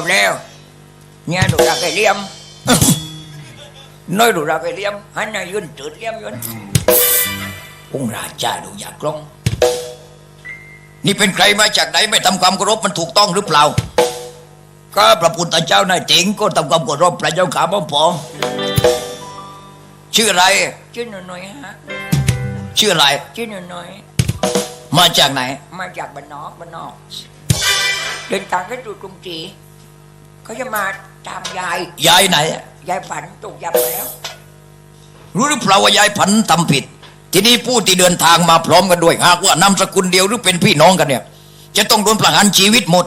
บอกแล้วเนี่ยดูรักไอ้เลี่ยมน้อยดูรักไอ้เลี่ยมหันหน้ายืนจืดเลี่ยมยืนองค์ราชาดูอยากลงนี่เป็นใครมาจากไหนไม่ทำความเคารพมันถูกต้องหรือเปล่า ก็พระพุทธเจ้านายเจ๋งก็ทำความเคารพพระเจ้าขาพระพอชื่ออะไร ชื่อหน่อยๆฮะชื่ออะไร ชื่อหน่อยมาจากไหนๆมาจากบ้านนอกบ้านนอก เดินทางขึ้นสู่กรุงศรี เขาจะมาตามยาย ยายไหน ยายฝันตกยับไปแล้ว รู้หรือเปล่าว่ายายผันทำผิด ทีนี้ผู้ที่เดินทางมาพร้อมกันด้วยหากว่านามสกุลเดียวหรือเป็นพี่น้องกันเนี่ย จะต้องโดนประหารชีวิตหมด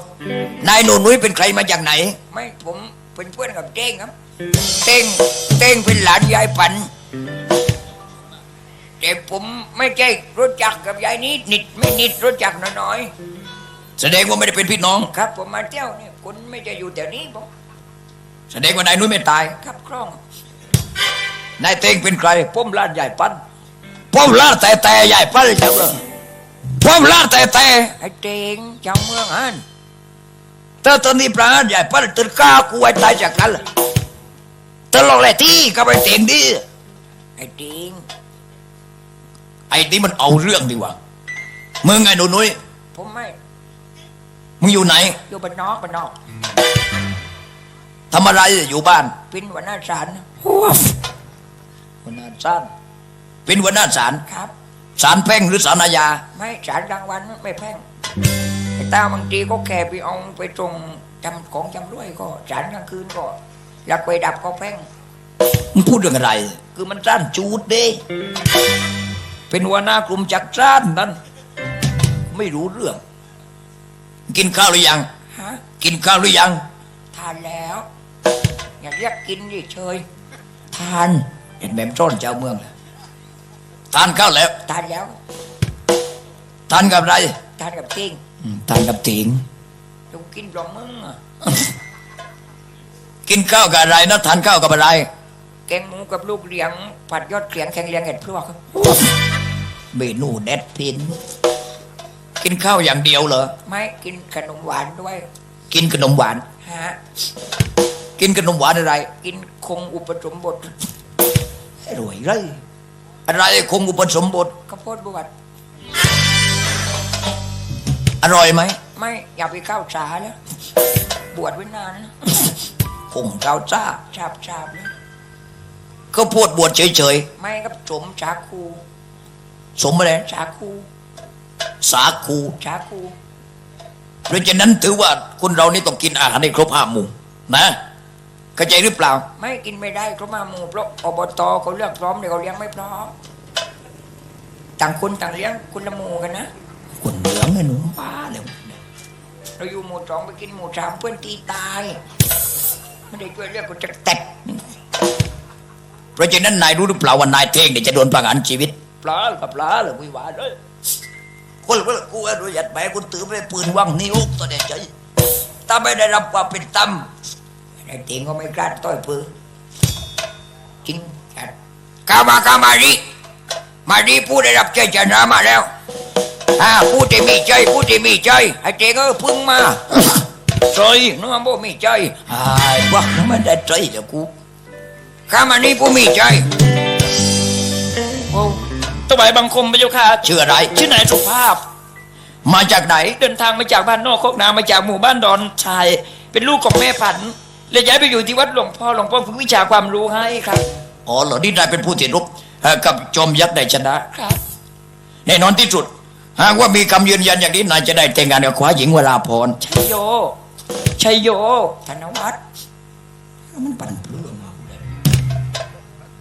นายหนูนุ้ยเป็นใครมาจากไหน ไม่ผมเป็นเพื่อนกับเจ้งครับ เต้งเต้งเป็นหลานยายฝันแต่ผมไม่ใช่รู้จักกับยายนิดนิดไม่นิดรู้จักน้อยแสดงว่าไม่ได้เป็นพี่น้องๆครับ ผมมาเที่ยวเนี่ย คุณไม่จะอยู่แถวนี้ผมแสดงว่านายนุ้ยไม่ตายครับคล่องนายเต้งเป็นใครผมลาดใหญ่ปั้นผมลาดแต่แต่ใหญ่ปั้นจังเลยผมลาดแต่แต่ไอ้เต้งเจ้าเมืองอันถ้าตอนนี้ประหารใหญ่ปั้นตึกก้ากูไว้ตายจากกันเลยตลอดเลยที่ก็ไปเต็งดิไอ้เต้งไอ้นี่มันเอาเรื่องดีกว่ามึงไงหนูนุ้ยผมไม่ มึงอยู่ไหน อยู่บ้านนอกบ้านนอกทำอะไรอยู่บ้าน เป็นหัวหน้าศาลหัวหน้าศาลเป็นหัวหน้าศาลครับศาลแพ่งหรือศาลอาญา ไม่ศาลกลางวันไม่แพงไอ้ตาบางทีก็แค่ไปเอาไปตรงจำของจำรวยก็ศาลกลางคืนก็อยากไปดับก็แพงมึงพูดเรื่องอะไร คือมันจ้านจูดเด้เป็นหัวหน้ากลุ่มจักรจ้านนั่นไม่รู้เรื่อง กินข้าวหรือยัง ฮะกินข้าวหรือยัง ทานแล้ว อย่าเรียกกินดิเชยทานเห็นแม่มจ้อนเจ้าเมืองเลยทานข้าวแล้ว ทานแล้วทานกับอะไรทานกับติ้งอืมทานกับถิง จงกินปลองมึงอะกินข้าวกับอะไรนะทานข้าวกับอะไร แกงหมูกับลูกเลี้ยงผัดยอดเขียงแข็งเลี้ยงเห็ดพลวกครับเมนูเด็ดพิน กินข้าวอย่างเดียวเหรอ ไม่กินขนมหวานด้วยกินขนมหวาน ฮะกินขนมหวานอะไร กินคงอุปสมบทอร่อยเลยอะไรคงอุปสมบทข้าวโพดบวชอร่อยไหมไม่อย่าไปเข้าสาแล้วบวชไว้นานนะคงเจ้าจ้าชาบชาบเลยก็พูดบวชเฉยไม่กับสมชาคูๆสมอะไรชาคู สาคูชาคูเพราะฉะนั้นถือว่าคนเรานี่ต้องกินอาหารให้ครบห้าหมู่นะเข้าใจหรือเปล่า ไม่กินไม่ได้เขามาหมู่เพราะอบตเขาเลือกพร้อมเดี๋ยวเขาเลี้ยงไม่พร้อมต่างคนต่างเลี้ยงคนละหมู่กันนะคนเหลืองไอ้หนูป้าเลยเราอยู่หมู่สองไปกินหมู่สามเพื่อนตีตายไม่ได้ช่วยเรียกกูจะแตะเพราะฉะนั้นนายรู้หรือเปล่าว่านายเท่งเนี่ยจะโดนประหารชีวิตปลากับปลาเลยวิวาเลย คนละกูว่ารู้ยัดแหมคุณถือไปปืนว่างนิ้วตัวเดียวใจถ้าไม่ได้รับความเป็นธรรมไอ้เตียงก็ไม่กล้าต่อยปืนจริงจัดก้ามาก้ามาดิมาดิผู้ได้รับใจชนะมาแล้วอ่าผู้ที่มีใจผู้ที่มีใจไอ้เตียงก็พึ่งมาใจนึกว่าโบมีใจไอ้ว่ามันได้ใจเดี๋ยวกูข้ามานี่ผู้มีใจโอ้ ถวายบังคมพระเจ้าค่ะชื่ออะไร ชื่อนายสุภาพ มาจากไหน เดินทางมาจากบ้านนอกโคกนามาจากหมู่บ้านดอนชาย เป็นลูกของแม่ผันเลยย้ายไปอยู่ที่วัดหลวงพ่อหลวงพ่อฝึกวิชาความรู้ให้ครับอ๋อเหรอนี่นายเป็นผู้ที่รบเอ่อกับจอมยักษ์ได้ชนะครับแน่นอนที่สุด หากว่ามีคำยืนยันอย่างนี้นายจะได้แต่งงานกับขวาหญิงเวลาพรชัยโยชัยโยธนวัฒน์มันปั่นเปลืองเอาเลย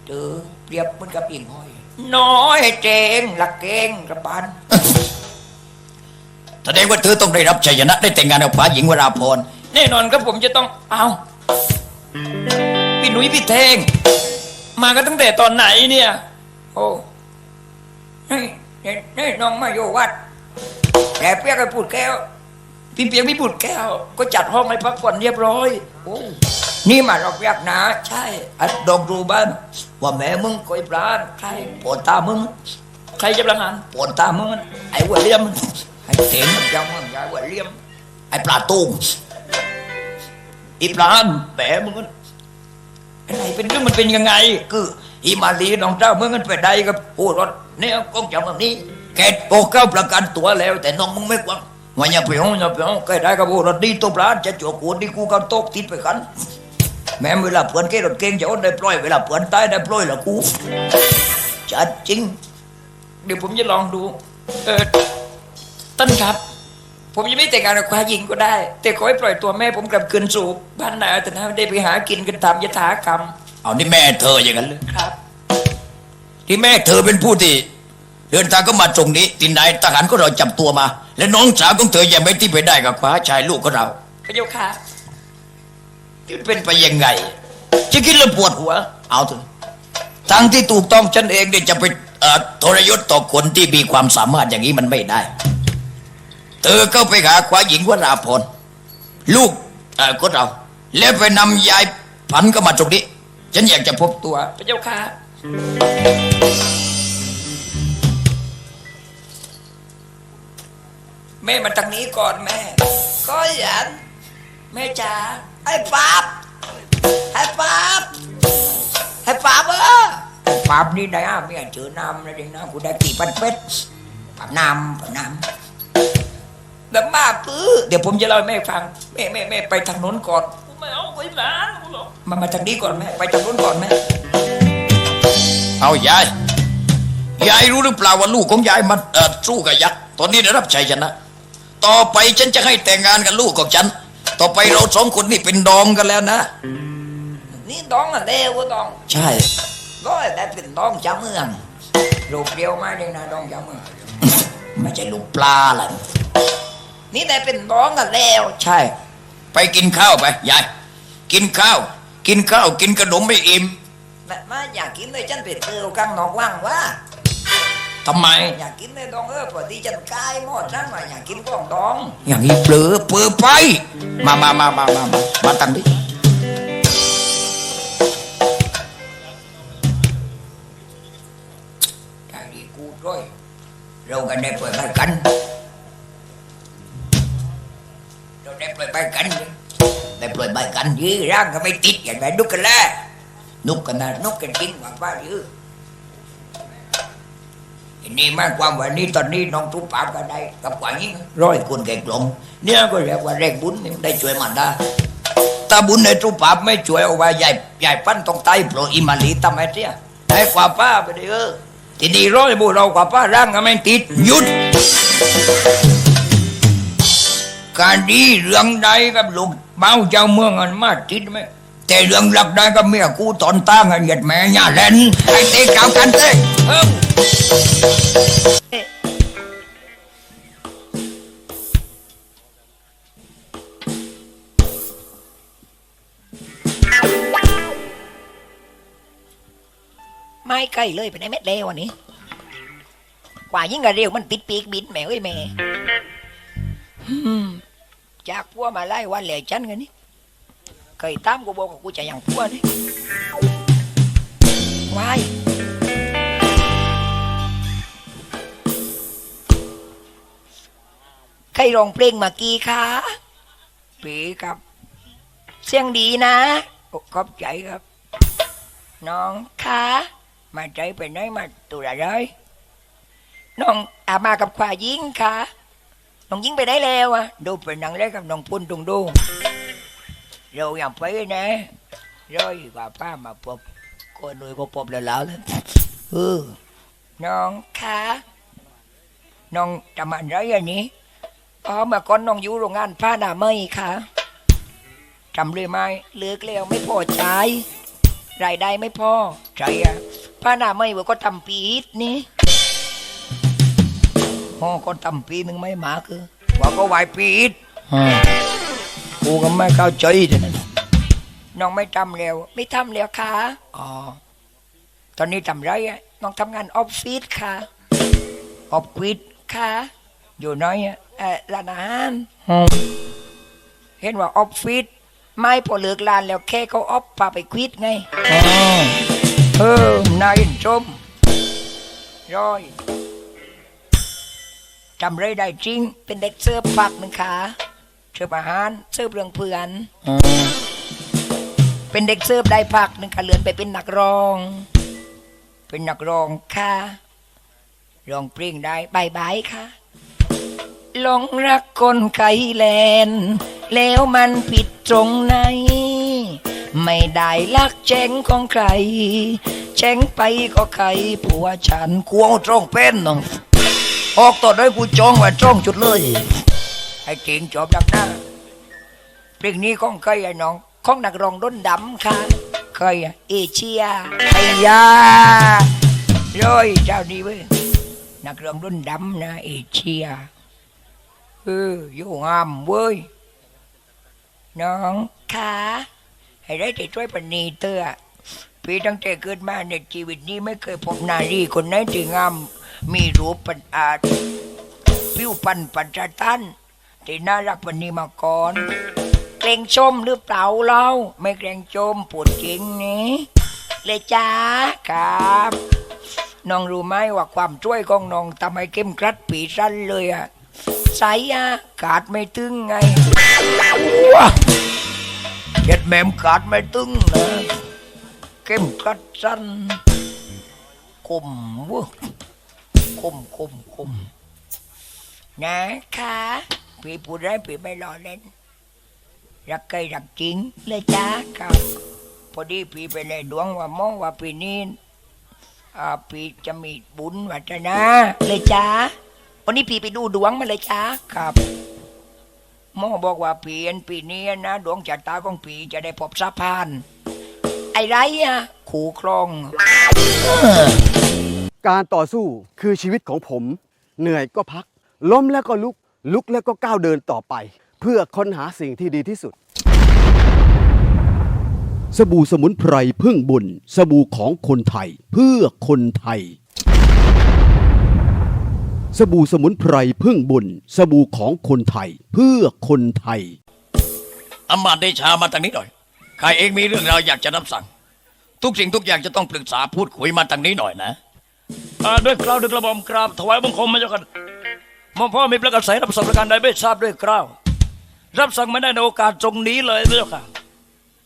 เจอเปรียบเหมือนกับปิ่งห้อย น้อยไอ้เจงหลักเกงกระบาลแสดงว่าเธอต้องได้รับชัยชนะได้แต่งงานกับขวาหญิงเวลาพรแน่นอนครับผมจะต้องเอาพี่หนุ่ยพี่เทง มากันตั้งแต่ตอนไหนเนี่ย โอ้นี่นี่นี่น้องมาอยู่วัดแต่เปียกไอ้พูดแก้ว พี่เปียงพี่บุตรแก้ว ก็จัดห้องให้พักผ่อนเรียบร้อย โอ้ นี่มาเราเปียกนะ ใช่อัดดอกรูบ้าน ว่าแม่มึงคอยปลานใครปวดตามึง ใครจะประหารปวดตามึงไอ้หัวเลี่ยมไอ้เต็งมันยังมันยายว่าเลี่ยม ไอ้ปลาตุ้งอีปลานแหมมึงก็อะไรเป็นเรื่องมันเป็นยังไง คืออีมาลีน้องเจ้าเมื่อกันไปได้กับผู้รถเนี่ยกองจับแบบนี้แกโปเข้าประกันตัวแล้ว แต่น้องมึงไม่กวังว่าอย่าไปห้องอย่าไปห้องแกได้กับผู้รถดีตัวปลานจะจวกกูดีกูก็ตกติดไปกัน แม้เวลาเพื่อนเกรถเก่งจะอดได้ปล่อยเวลาเพื่อนตายได้ปล่อยละกูจัดจริง เดี๋ยวผมจะลองดู เออต้นครับ ผมยังไม่แต่งงานกับควายหญิงก็ได้ แต่ขอให้ปล่อยตัวแม่ผมกลับคืนสู่บ้านนาแต่ถ้าได้ไปหากินกันตามยถากรรมเอานี่แม่เธออย่างนั้นเลยครับ ที่แม่เธอเป็นผู้ที่เดินทางก็มาตรงนี้ที่นายทหารก็เราจับตัวมา และน้องสาวของเธอยังไม่ที่ไปได้กับคว้าชายลูกของเราพระเจ้าค่ะ ที่เป็นไปยังไง จะคิดแล้วปวดหัว เอาเถอะทางที่ถูกต้องฉันเองเนี่ยจะไปเอ่อทรยศต่อคนที่มีความสามารถอย่างนี้มันไม่ได้ เธอก็ไปหาควายหญิงวราพรลูกเอ่อคนเรา แล้วไปนำยายพันก็มาตรงนี้ ฉันอยากจะพบตัวพระเจ้าค่ะแม่มาทางนี้ก่อนแม่ ก็ยันแม่จ๋า ไอ้ป๊าบไอ้ป๊าบไอ้ป๊าบเออปาบนี่ได้อะเมียเจอน้ำนะดินะกูได้กี่พันเป็ดปาบน้ำปาบน้แบบมากปื้อเดี๋ยวผมจะเล่าให้แม่ฟังแม่แม่แม่ไปทางโน้นก่อนไม่เอาไปหลานหรอกมามาทางนี้ก่อนแม่ไปทางโน้นก่อนแม่ำเอายายยายรู้หรือเปล่าว่าลูกของยายมันเอ่อสู้กับยักษ์ตอนนี้ได้รับชัยชนะ ต่อไปฉันจะให้แต่งงานกับลูกของฉัน ต่อไปเราสองคนนี่เป็นดองกันแล้วนะ นี่ดองอะเลวดอง ใช่ก็แต่เป็นดองจ้าเมืองลูกเดียวไม่ได้นะดองยำมือไม่ใช่ลูกปลาล่ะนี่แต่เป็นดองอะเลวใช่ ไปกินข้าวไปยายกินข้าว กินข้าวกินขนมไม่อิ่มแต่มาอยากกินเลยฉันเป็นเตือกังนอกว่างว่า ทำไม อยากกินเลยดองเออพอดีฉันกายหมดฉันว่าอยากกินของดอง อย่างนี้เปลือเปลือไป มามามามามามามาตั้งดิได้ดีกูด้วยเรากันได้ปล่อยไปกัน เราได้ปล่อยไปกันดิได้ปล่อยไปกันยื้อร่างก็ไม่ติดอย่างไรนุกกันแล้วนุกกันนะนุกกันจริงกว่าป้ายื้อที นี่มากความว่านี้ตอนนี้น้องทุบปากกันได้ กับกว่านี้ร้อยคนแก่กลมเนี่ยก็เรียกว่าแรงบุญได้ช่วยมันได้ถ้าบุญในทุบปากไม่ช่วยเอาไว้ใหญ่ใหญ่ปั้นตรงใต้โปรอิมาลีทำไมเสียให้กว่าป้าไปเลยเออทีนี้ร้อยบุเรากว่าป้าร่างก็ไม่ติดหยุดการดีเรื่องใดกับลูกเมาเจ้าเมืองอันมาติดไหมแต่เรื่องหลักได้กับเมียกูตอนตั้งอันเหยียดแม่ย่าเล่นไอ้เตะเก่ากันเต้ เอ้าไม่ใกล้เลยไปไหนเม็ดเลววันนี้ กว่ายิ่งกระเร็วมันปิดปีกบินแหมเอ้ยแม่อืมจากพัวมาไล่วันเหลยฉันกันนี่เคยตามกูบอกว่ากูจะอย่างพัวนี่วาย รร้องเพลงเมื่อกี้คะปีครับ เสียงดีนะอ้ขอบใจครับ น้องคะมาใจไปไหนมาตัวอะไรน้องอามากับควายยิงค่ะน้องยิงไปได้แล้วอะดูไปหนังเล่นกับน้องปุ่นตรงดูเราอย่างไปนะร้อยกว่าป้ามาพบคนรวยก็พบแล้วแล้วเลยเออน้องคะน้องทำอะไรอันนี้ อ๋อเมื่อก่อนน้องอยู่โรงงานผ้าหนาไม่ค่ะจำเลยไหมเลือกแล้วไม่พอใจรายได้ไม่พอใช่อะป้าหน้าไม่ว่าก็ทำปีดนี่พ่อก็ทำปีหนึ่งไม่มาคือว่าก็ไหวปีดกูก็ไม่เข้าใจแต่นั้นน้องไม่ทำแล้ว ไม่ทำแล้วค่ะอ๋อตอนนี้ทำไรอะน้องทำงานออฟฟิศค่ะออฟฟิศค่ะอยู่น้อยอะ เออร้านอาหารเห็นว่าออฟฟิศไม่พอเลิกร้านแล้วแค่เขาออฟพาไปควิดไงอ๋อเออนายชมร้อยจำไรได้จริง เป็นเด็กเสิร์ฟผักหนึ่งขาเสิร์ฟอาหารเสิร์ฟเรื่องเพื่อนอ๋อเป็นเด็กเสิร์ฟได้พักหนึ่งค่ะเลื่อนไปเป็นนักร้อง เป็นนักร้องค่ะร้องเพลงได้บายบายค่ะ หลงรักคนไกลแลน แล้วมันผิดตรงไหน ไม่ได้ลักแจ้งของใคร แจ้งไปก็ใครผัวฉันกลัวจ้องเป็นน้องออกต่อได้กูจ้องว่าจ้องจุดเลย ไอ้เก่งจอบดักหน้าเพลงนี้ของเคยไอ้น้องของนักร้องด้นดำค่ะเคยอะเอเชียไอ้ยาร้อยเจ้าดีเว้ยนักร้องด้นดำนะเอเชีย เอออยู่งามเว้ย น้องค่ะให้ได้แต่ช่วยปณีเตอพี่ตั้งแต่เกิดมาในชีวิตนี้ไม่เคยพบนารีคนไหนที่งาม มีรูปปันอาจผิวปันปัจจตันที่น่ารักวันนี้มาก่อนเกรงชมหรือเปล่าเราไม่เกรงชมปวดจริงนี่เลยจ้าครับน้องรู้ไหมว่าความช่วยของน้องทำให้เข้มกรัดปีสั้นเลยอะ ใสอะกาดไม่ตึงไงว้าเจ็ดแมมกาดไม่ตึงนะเข้มกรัดสั้นคมเวะคมคมคมนะคะพี่พูดได้พี่ไม่รอเล่น รักใครรักจริงเลยจ้าครับพอดีพี่ไปในดวงว่ามองว่าปีนี้อ่าพี่จะมีบุญวัฒนาเลยจ้า วันนี้พี่ไปดูดวงมาเลยจ้าครับหมอบอกว่าปีอันปีนี้นะดวงชะตาของปีจะได้พบสะพาน ไอ้ไรอะขู่ครอง การต่อสู้คือชีวิตของผม เหนื่อยก็พัก ล้มแล้วก็ลุก ลุกแล้วก็ก้าวเดินต่อไป เพื่อค้นหาสิ่งที่ดีที่สุด สบู่สมุนไพรพึ่งบุญ สบู่ของคนไทย เพื่อคนไทย สบู่สมุนไพรพึ่งบุญ สบู่ของคนไทย เพื่อคนไทยอำมาตย์เดชามาทางนี้หน่อยข้าเองมีเรื่องราวอยากจะรับสั่ง ทุกสิ่งทุกอย่างจะต้องปรึกษาพูดคุยมาทางนี้หน่อยนะอ่าด้วยกล้าวด้วยกระหม่อมกราบถวายบังคมมาเจ้าค่ะหม่อมพ่อมีประกาศใสรับสั่งประการใดไม่ทราบด้วยกล้าวรับสั่งไม่ได้ในโอกาสตรงนี้เลยพระเจ้าค่ะ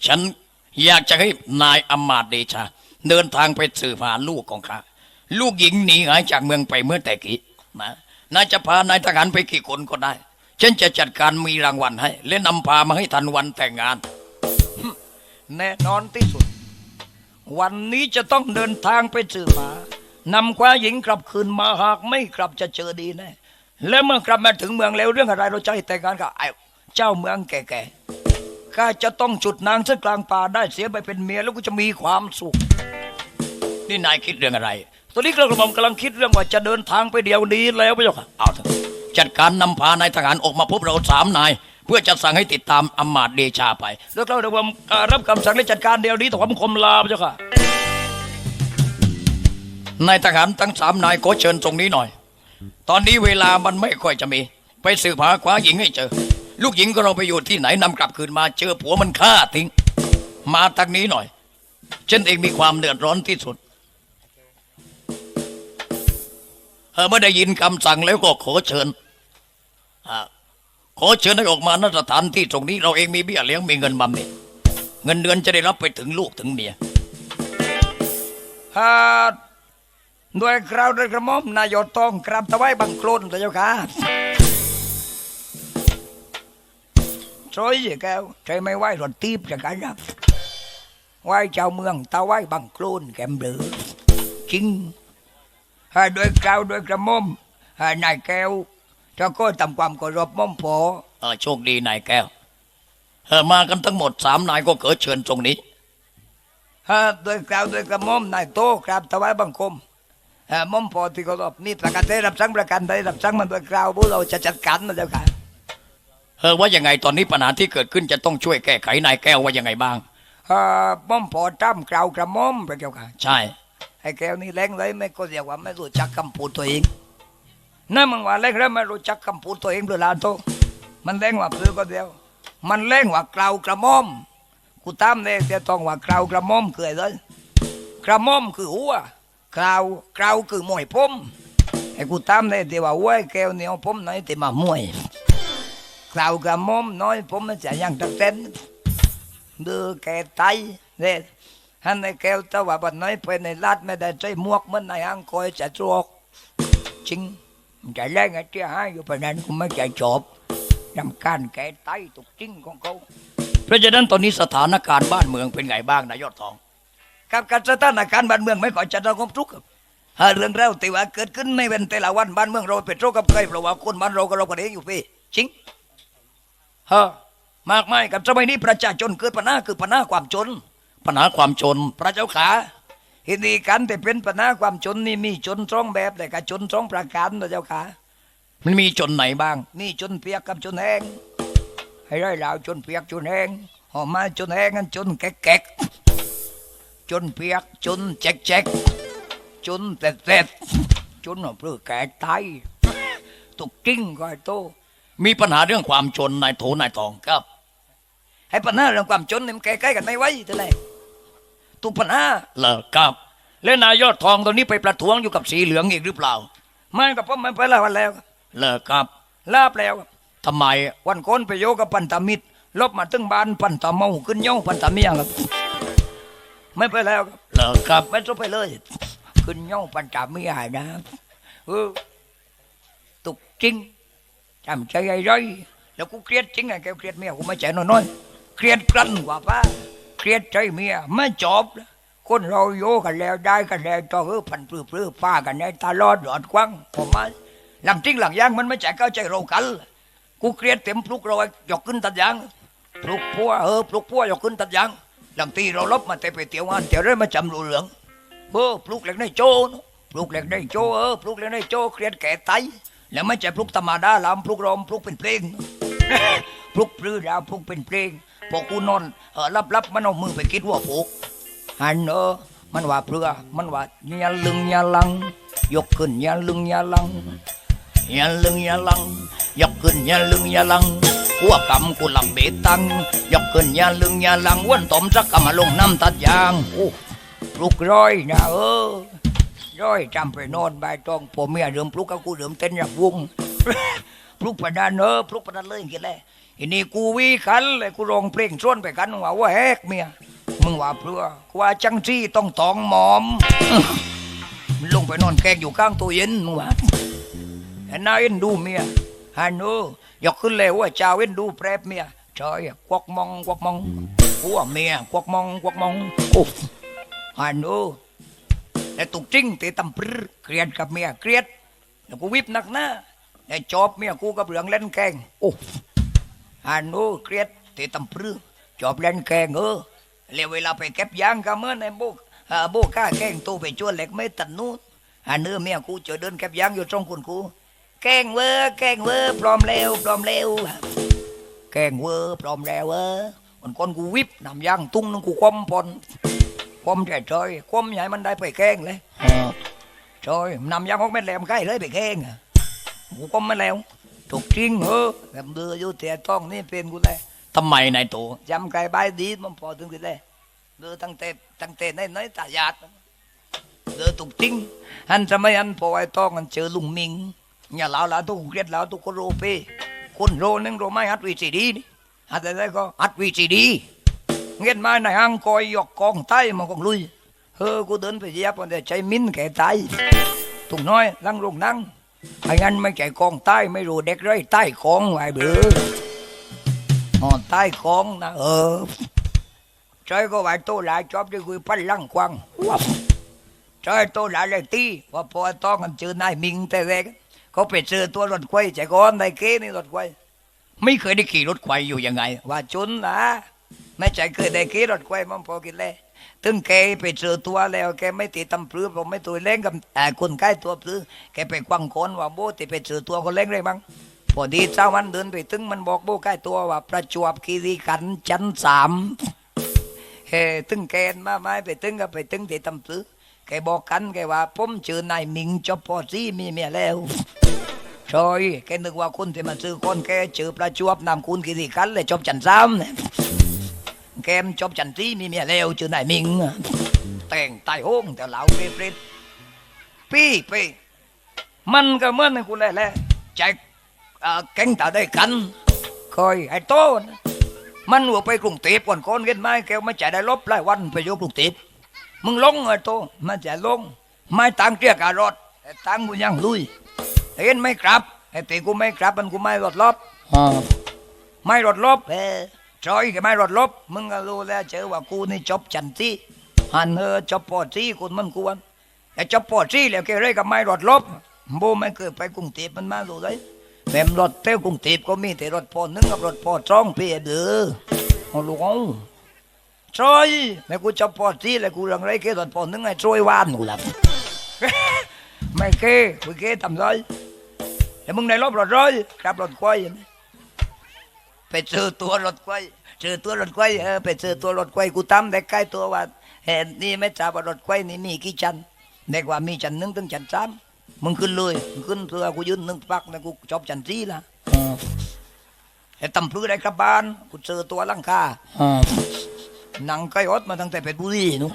ฉันอยากจะให้นายอำมาตย์เดชา เดินทางไปสืบหาลูกของข้าลูกหญิงหนีหายจากเมืองไปเมื่อแต่กี้ นะนายจะพานายทหารไปกี่คนก็ได้ ฉันจะจัดการมีรางวัลให้ และนำพามาให้ทันวันแต่งงาน แน่นอนที่สุด วันนี้จะต้องเดินทางไปสืบหานำคว้าหญิงกลับคืนมาหากไม่กลับจะเจอดีแน่และเมื่อกลับมาถึงเมืองแล้วเรื่องอะไรเราจะให้แต่งงานกับไอ้เจ้าเมืองแก่ๆข้าจะต้องจุดนางเส้นกลางป่าได้เสียไปเป็นเมียแล้วก็จะมีความสุข นี่นายคิดเรื่องอะไร ตอนนี้กระหม่อมกำลังคิดเรื่องว่าจะเดินทางไปเดียวนี้แล้วพระเจ้าค่ะเอาเถอะจัดการนำพานายทหารออกมาพบเราสามนาย เพื่อจะสั่งให้ติดตามอำมาตย์เดชาไปแล้วกระหม่อมอ่ารับคำสั่งและจัดการเดียวนี้ถวายบังคมลาพระเจ้าค่ะนายทหารทั้งสามนายขอเชิญตรงนี้หน่อย ตอนนี้เวลามันไม่ค่อยจะมี ไปสืบหาคว้าหญิงให้เจอ ลูกหญิงก็เราไปอยู่ที่ไหนนำกลับคืนมาเจอผัวมันฆ่าทิ้ง มาทางนี้หน่อยฉันเองมีความเดือดร้อนที่สุด เออเมื่อได้ยินคำสั่งแล้วก็ขอเชิญขอเชิญให้ออกมาณสถานที่ตรงนี้เราเองมีเบี้ยเลี้ยงมีเงินบำเหน็จเงินเดือนจะได้รับไปถึงลูกถึงเมียฮาด้วยคราวด้วยกระหม่อมนายกต้องกราบถวายบังโคลนพระเจ้าค่ะช่วยแก้วใช่ไม่ไหวรถตีบจากกันนะไหวเจ้าเมืองตาไหวบังโคลนแกมเบือจริง ให้ด้วยกล่าวด้วยกระหม่อมให้นายแก้วถ้าก็ทำความเคารพหม่อมพอเออโชคดีนายแก้วเออมากันทั้งหมดสามนายก็เกิดเชิญตรงนี้ฮะด้วยกล่าวด้วยกระหม่อมนายโตกราบถวายบังคมเออหม่อมพอที่เคารพมีประกาศได้รับสั่งประกันได้รับสั่งมันด้วยกล่าวพวกเราจะจัดการมันแล้วค่ะ เออว่ายังไงตอนนี้ปัญหาที่เกิดขึ้นจะต้องช่วยแก้ไขนายแก้วว่ายังไงบ้าง เออหม่อมพอจ้ำกล่าวกระหม่อมพระเจ้าค่ะ ใช่ไอ้แก้วนี่แรงเลยไม่ก็เรียกว่าไม่รู้จักคำพูดตัวเองนั่นมึงว่าแรงแล้วไม่รู้จักคำพูดตัวเองหรือลาโตมันแรงว่าเพื่อก็เดียว มันแรงว่ากล่าวกระม่อมกูตามเลยจะต้องว่ากล่าวกระม่อมคืออะไรกระม่อมคือหัวกล่าวกล่าวคือมวยผมไอ้กูตามเลยที่ว่าหัวไอ้แก้วเนี่ยเอาผมน้อยที่มามวยกล่าวกระม่อมน้อยผมมันจะยังตักเต้นดื้อแก่ไตเนี่ย ฮันในแก้วต่ว่าบันน้อยไปในลาดไม่ได้ใจมวกเหมันในอังคอยจะจวกจริงมันใจแรงไอ้เจ้าให้อยู่ไปนั้นกูไม่ใจจบนำการแก้ไตตุกจริงของเขาเพราะฉะนั้นตอนนี้สถานการณ์บ้านเมืองเป็นไงบ้างนายยอดทองกับการสถานการณ์บ้านเมืองไม่ก่อจะสงบสุขครับหาเรื่องเล่าต่ว่าเกิดขึ้นไม่เป็นแต่ละวันบ้านเมืองเราเป็นโรคกับใครเพราะว่าคนบ้านเราก็เรากันเองอยู่พี่จริงฮะมากมายกับสมัยนี้ประชาชนเกิดปัญหาคือปัญหาความจน ปัญหาความจน พระเจ้าขาเห็นดีกันแต่เป็นปัญหาความจนนี่มีจนสองแบบแต่ก็จนสองประการพระเจ้าขามันมีจนไหนบ้างมีจนเปียกกับจนแห้งให้ได้ลาวจนเปียกจนแห้งหอมมาจนแห้งกันจนแก๊กๆจนเปียกจนแจ๊กๆจนแตดๆจนเอาเพื่อแก่ตายตุกกิ้งก็ไอ้โต มีปัญหาเรื่องความจนนายโถนายทองครับ ให้ปัญหาเรื่องความจนนี่มันแก้ไขกันไม่ไหวเท่าไหร่ ตุกปัญหาเลิกครับ และนายยอดทองตอนนี้ไปประท้วงอยู่กับสีเหลืองอีกหรือเปล่า ไม่กับผมมันไปแล้ววันแล้วเลิกครับลาบแล้วทำไมวันก้นไปโยกับปันตามิตรลบมาตึงบ้านปันตาเมาขึ้นเย่าปันตาเมียครับไม่ไปแล้วครับเลิกครับไม่ต้องไปเลย ขึ้นเย่าปันตาเมียนะเออตุกจริงจำใจไอ้ไรแล้วกูเครียดจริงไงแกเครียดเมียกูไม่ใจน้อยๆเครียดกลั้นกว่าป้า เครียดใจเมียไม่จบคนเราโยกันแล้วได้กันแล้วต่อเออพันปลื้อปลื้อป้ากันได้ตลอดหลอดกว้างผมมาหลังจริงหลังย่างมันไม่ใจเข้าใจเรากันกูเครียดเต็มปลุกเราไอ้ยกขึ้นตัดยางปลุกพัวเออปลุกพัวยกขึ้นตัดยางหลังตีเราลบมาแต่ไปเตียวงานเตียวเรื่อยมาจำรูเหลืองเออปลุกเหล็กในโจนอะปลุกเหล็กในโจเออปลุกเหล็กในโจเครียดแก่ไตแล้วไม่ใช่ปลุกธรรมดาลำปลุกรอมปลุกเป็นเพลงปลุกปลื้อดาวปลุกเป็นเพลง พอกูนอนเออรับรับมันเอามือไปคิดว่าปลุกหันเออมันว่าเปลือมันว่าอยาลึงอยาลัง ยกขึ้นอยาลึงอยาลังอย่าลึงอย่าลัง ยกขึ้นอย่าลึงอย่าลังหัวกำกูหลับเบตัง ยกขึ้นอย่าลึงอย่าลังว้นตอมสักกำมาลงน้ำตัดยางโอ้ปลุกร้อยนะเออร้อยจำไปนอนใบตองผมเมียเดิมปลุกกับกูเดิมเต้นอยางวงปลุกประดานเออปลุกประดานเลยอย่างเงี้ยแหละ ทีนี้กูวีขันเลยกูร้องเพลงส่วนไปกันว่าว่าแฮกเมียมึงว่าเพื่อกูว่าจังซี่ต้องตองหมอมลงไปนอนแกงอยู่ข้างตู้เย็นมึงว่าเห็นหน้าเอ็นดูเมียฮันโอยกขึ้นเลยว่าเจ้าเอ็นดูแปรบเมียใช่ควักมองควักมองหัวเมียควักมองควักมองโอ้ฮันโอแต่ตุกจริงแต่ตำปรือเครียดกับเมียเครียดแล้วกูวิบหนักหน้าแต่จอบเมียกูกับเรื่องเล่นแกงโอ้ ฮันโอเครียดแต่ตำปรือจอบเล่นแกงเออแล้วเวลาไปเก็บยางก็เหมื่อนในบุกอ่าโบก้าแกล้งตู้ไปจวนเหล็กไม่ตัดนู้นอันเนื้อเมียกูเจอเดินแคบยางอยู่ตรงคุณกูแกล้งเวอร์แกล้งเวอร์ปลอมเร็วปลอมเร็วแกล้งเวอร์ปลอมแล้วเวอร์มันคนกูวิบนำยางตุ้งนึงกูคว่ำปนคว่ำใจจอยคว่ำใหญ่มันได้ไปแกล้งเลยจอยนำยางออกเม็ดแหลมใกล้เลยไปแกล้งอะกูคว่ำไม่แล้ว ถูกจริงเออแบบเดืออยู่แต่ต้องนี่เป็นกูเลยทำไมนายโตจำไก่ใบดีมันพอถึงสิเลยเดือตั้งแต่ตั้งแต่ในน้อยตายาดเดือตุกติ้งอันทำไมอันพอไอ้ต้องอันเจอลุงมิงอย่าลาวลาตุกเกลียดลาวตุกคนโรเปคนโรนึงโรไม่ฮัดวีซีดีนี่ฮัดอะไรก็ฮัดวีซีดีเงี้ยมาในห้างคอยยกกองใต้มันกองลุยเฮ้อกูเดินไปเหยียบมันแต่ใจมิ้นแก่ตายตุกน้อยลังลงนั่ง ไอ้งั้นไม่ใจกองใต้ไม่รู้เด็กไรใต้ของไว้เบืออ๋อใต้ของนะเออใจก็ว่าโตหลายจอบที่คุยพันลังควางใจโตหลายเลยตีว่าพอต้องกันเจอนายมิงแต่แรกเขาไปเจอตัวรถไฟใจก้อนในเก้นี่รถไฟไม่เคยได้ขี่รถไฟอยู่ยังไง ว่าจุนนะไม่ใจเคยได้ขี่รถไฟมันพอกินเลย ถึงแกไปเจอตัวแล้วแกไม่ติดตำปลื้อผมไม่ตัวเล่งกับคนใกล้ตัวปลื้อแกไปควังคนว่าโบติไปเจอตัวคนเล่งเลยมั้งพอดีเจ้ามันเดินไปถึงมันบอกโบใกล้ตัวว่าประจวบคีรีขันชั้นสามเฮ้ตึงแกนมาไม้ไปตึงก็ไปตึงที่ตำซื้อแกบอกกันแกว่าผมชื่อนายมิงจบพอซีมีเมียแล้วซอยแกนึกว่าคนที่มาซื้อคนแกชื่อประจวบนามคุณคีรีขันเลยจบชั้นสามเนี่ย แกมจบชั้นสี่มีเมียแล้วชื่อนายมิง แต่งตายโห้งแต่เหลาเปรตๆพี่พี่มันก็เหมือนคุณแหละแหละใจ à, cánh ta đây cắn coi ai tốt มันหัวไปกรุงเทพก่อนคนเห็นไหมแกไม่จ่ายได้ลบหลายวันไปอยู่กรุงเทพมึงลงเออโตไมันจะลง ไม่ตังเรียกอารถแต่ตังกูยังลุยเห็นไหม่กลับไอ้ตีกูไม่กลับมันกูไม่รถลบอ๋อไม่รถลบเอ อจอยก็ไม่รถลบ มึงก็รู้แล้วเจอว่ากูนี่จบจันทีหันเออจบปอที่คุณมันกวนแต่จบปอที่แล้วแกเลยกับไม่รถลบโบไม่เคยไปกรุงเทพมันมารู้เลยแม่รถเต้กรุงเทพก็มีแต่รถพอหนึ่งกับรถพอสองเพียเด้อเอาลูกเอาจอยแม่กูจบปอที่แล้วกูเรื่องไรแกรถพอหนึ่งไอ้จอยวานกูหลับไม่เก้กูเก้ทำไรแล้วมึงในรถรถร้อยขับรถควายเห็น ไหมไปเจอตัวรถไฟเจอตัวรถไฟเออไปเจอตัวรถไฟกูตามเด็กใกล้ตัวว่าเห็นนี่ไม่ทราบว่ารถไฟนี่มีกี่ชั้นเด็กว่ามีชั้นหนึ่งถึงชั้นสามมึงขึ้นเลยขึ้นเพื่อกูยืนหนึ่งปักนะกูจบชั้นสี่ละไอ้ตำพลือได้กลับบ้านกูเจอตัวลังคาหนังไก่อดมาตั้งแต่เพชรบุรีนู้น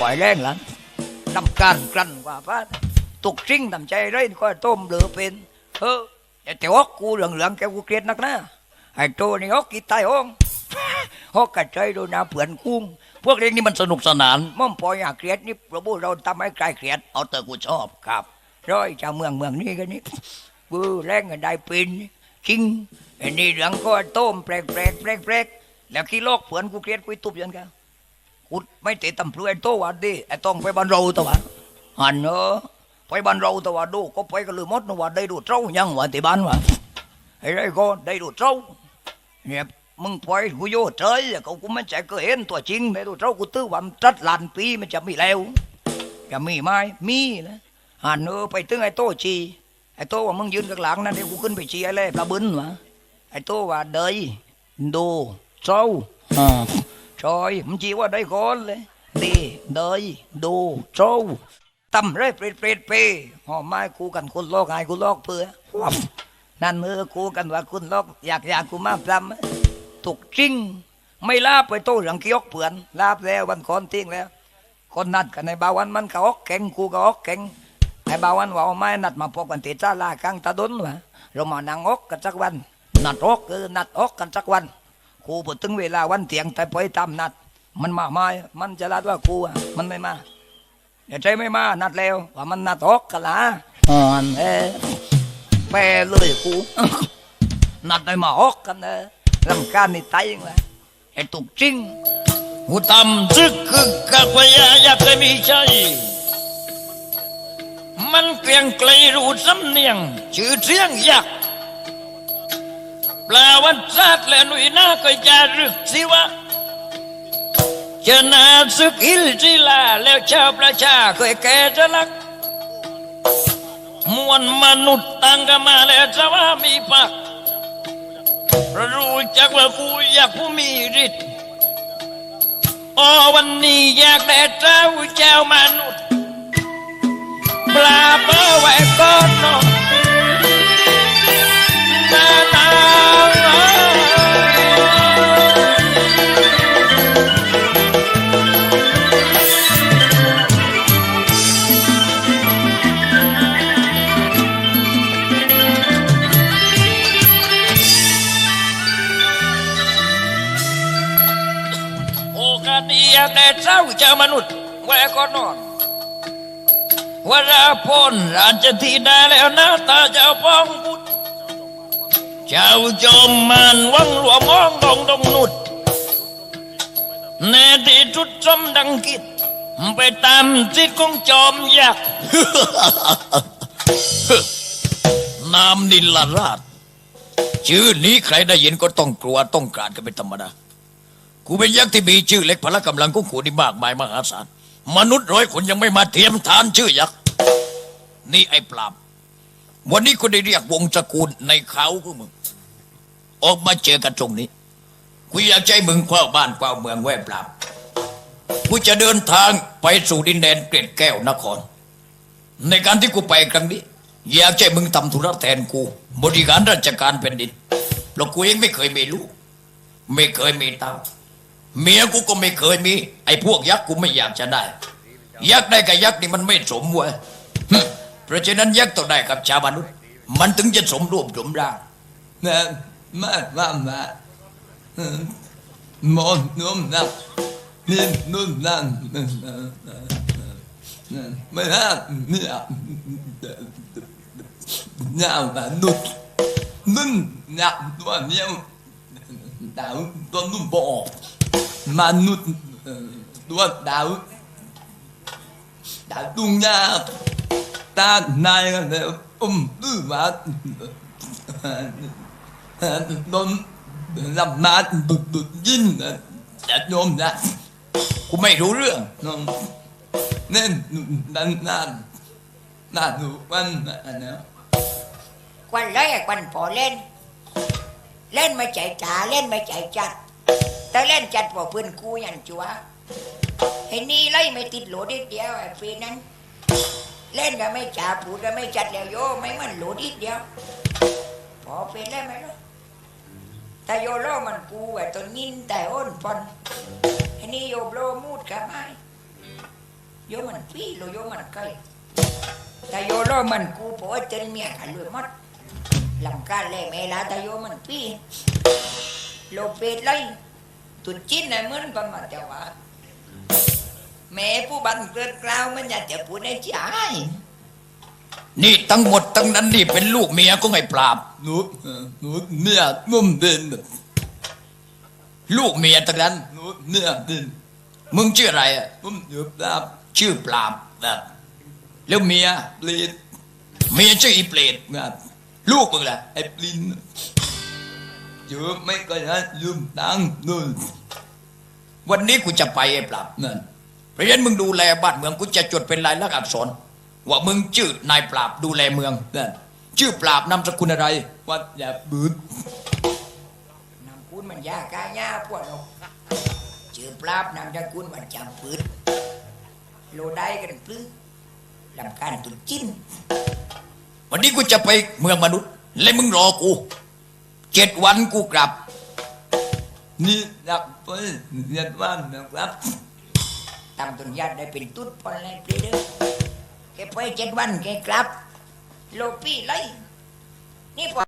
ปล่อยแรงหลังดำการกลั่นกว่าป้าตกจริงดำใจไรก็ต้มเหลือเป็นเออแต่แต่ว่ากูเหลืองเหลืองๆแกกูเกลียดนักนะ ไอ้โตนี่ฮอกกีตายห้องฮอกกระใจโดนน้ำเผื่อนกุ้ง พวกเรื่องนี้มันสนุกสนานม่อมปอยอยากเกลียดนี่ประบุเราทำให้ใครเครียดเอาแต่กูชอบครับร้อยชาวเมืองเมืองนี้กันนี่บูแรงกันได้ป็นจริงไอ้นี่เหลืองก็ต้มแปลกแปลกแปลกแปลกแล้วขี้โลกเผื่อนกูเกลียดกูตุบยันกันกูไม่เตะตำพลือไอ้โตวันดีไอ้ต้องไปบ้านเราตัวะหันเนอะไปบ้านเราตัวะดูก็ไปกันเลยมดนะว่าได้ดูเจ้ายังว่าที่บ้านวะไอ้ไรก็ได้ดูเจ้า เนี่ยมึงปล่อยกูโยเฉยเขากูไม่ใจก็เห็นตัวจริงได้ดูเจ้ากูตื้อว่ามันจัดลานปีมันจะมีแล้วจะมีไหมมีนะหันเออไปถึงไอ้โตชีไอ้โตว่ามึงยืนข้างหลังนั่นเดี๋ยวกูขึ้นไปชีไอ้เล่ปลาบึนวะไอ้โตว่าเดยดูเจ้าอ๋อชอยมึงจีว่าได้ก่อนเลยดีเดยดูเจ้าตำไรเปรตเปรตเปหอมไม้กูกันคุณลอกไอกูลอกเพื่อ นั่นเออกูกันว่าคุณลอกอยากอยากกูมาพรำถูกจริง ไม่ลาบไปโตเรื่องเกี้ยกเปื่อนลาบแล้ววันคอนทิ้งแล้ว คนนัดกันในบาวันมันก็ออกแข่งกูก็ออกแข่งไอ้บาวันว่าเอาไม้นัดมาพบกันที่จ้าลากลางตะดนวะเรามานั่งออกกันสักวันนัดออกเออนัดออกกันสักวันครูพอถึงเวลาวันเที่ยงแต่ปล่อยตามนัด มันมาไม่มันจะรัดว่าครูอะมันไม่มาเดี๋ยวใจไม่มานัดแล้วว่ามันนัดออกกันละอ๋อเออ แปรเลยครูนัดได้มาออกกันเออลำการนี่ตายยังไงไอ้ตุกจริงกูทำซึกคึกกักพยาอยากจะมีใจมันเกลียงไกลรู้สำเนียง ชื่อเสียงยักษ์แปลวันชาติและหนุ่ยหน้าก็จะรึกสิวะชนะศึกอิลจิลาแล้วชาวประชาเคยแก่จะรัก มวลมนุษย์ตั้งกันมาแล้วจะว่ามีปักรู้จักว่ากูอยากผู้มีฤทธิ์โอ้วันนี้อยากได้เจ้าเจ้ามนุษย์ปลาเบอร์ไว้ก่อนนอนนานา นุษย์ว้ก่อนนอนวราพลราชธิดาแล้วน้าตาเจ้าป้องบุตรเจ้าจอมมันวังหลวงมองดงดงนุดแน่ที่จุดจมดังกิดไปตามจิตของจอมยักษ์นามนิลราช ชื่อนี้ใครได้ยินก็ต้องกลัวต้องการกันเป็นธรรมดา กูเป็นยักษ์ที่มีชื่อเล็กพละกำลังของกูนี่มากมายมหาศาลมนุษย์ร้อยคนยังไม่มาเทียมทานชื่อยักษ์นี่ไอ้ปราบวันนี้กูได้เรียกวงศ์ตระกูลในเขาของมึงออกมาเจอกันตรงนี้กูอยากใจมึงคว้าบ้านคว้าเมืองแว่ปราบกูจะเดินทางไปสู่ดินแดนเกล็ดแก้วนคร ในการที่กูไปครั้งนี้ อยากใจมึงทำธุระแทนกู บริการราชการแผ่นดินเพราะกูเองไม่เคยมีลูกไม่เคยมีเต้า เมียกูก็ไม่เคยมี ไอ้พวกยักษ์กูไม่อยากจะได้ ยักษ์ได้กับยักษ์นี่มันไม่สมเว้ยเพราะฉะนั้นยักษ์ต้องได้กับชาวมนุษย์มันถึงจะสมรูปสมร่างนะมามามาเออมอนนุ่มนักนี่นุ่มนักไม่น่าเนี่ยเนี่ยแบบนุ่มนุ่มนักตัวเนี้ยดาวตัวนุ่มบอม นุษย์ตัวดาวดาวดุงยาตานายกันเลยอุ้มตื้อมาโดนลำมาดุ ดดุดยินนะจะโยมนะกูไม่เล่นจัดแต่เล่นจัดพอเพื่อนกูยันจัวไอ้นี่ไล่ไม่ติดโหลดอีกเดียวไอ้ฟีนั้น เล่นก็ไม่จ่าพูดก็ไม่จัดแล้วโยไม่มันโหลดอีกเดียวพอเป็นได้ไหมล่ะแต่โยโลมันกูไอ้ตัวนินแต่อ้นปอนไอ้นี่โยโลมูดกับไม้โยมันพี่โลโยมันไกลแต่โยโลมันกูเพราะว่าเจนเมียกันเลยมัดลำการแล่แม่ลาแต่โยมันพี่ โลเป็ดเลยตุนจิ้นไอ้เหมือนกันมาแต่ว่าแม่ผู้บันเกิดกล่าวมันอยากจะพูดในใจนี่ทั้งหมดทั้งนั้นนี่เป็นลูกเมียของไอ้ปราบหนูหนูเนี่ยนุ่มเด่นลูกเมียทั้งนั้นหนูเนี่ยเด่นมึงชื่ออะไรอะนุ่มเดือบดาบชื่อปราบแบบแล้วเมียเปลีดเมียชื่ออีเปรตงานลูกมึงล่ะไอ้ปลิน เยอะไม่ก็ยันยืมตังค์นู่นวันนี้กูจะไปไอ้ปราบนั่นเพราะฉะนั้นมึงดูแลบ้านเมืองกูจะจดเป็นลายลักษณ์อักษร ว่ามึงชื่อนายปราบดูแลเมืองนั่นชื่อปราบนามสกุลอะไรวัดอย่าบืดนำคุณมันยากกายาพวกเราชื่อปราบนำจากคุณมันจำปืดโลได้กันปลื้อลำการตุนจิ้นวันนี้กูจะไปเมืองมนุษย์และมึงรอกู เจ็ดวันกูกลับ นี่อยากไปเรียนบ้านนะครับตามตุนญาติได้เป็นตุ๊ดพอแล้วปลีเด้อแกไปเจ็ดวันแกกลับโลปี้เลยนี่พอ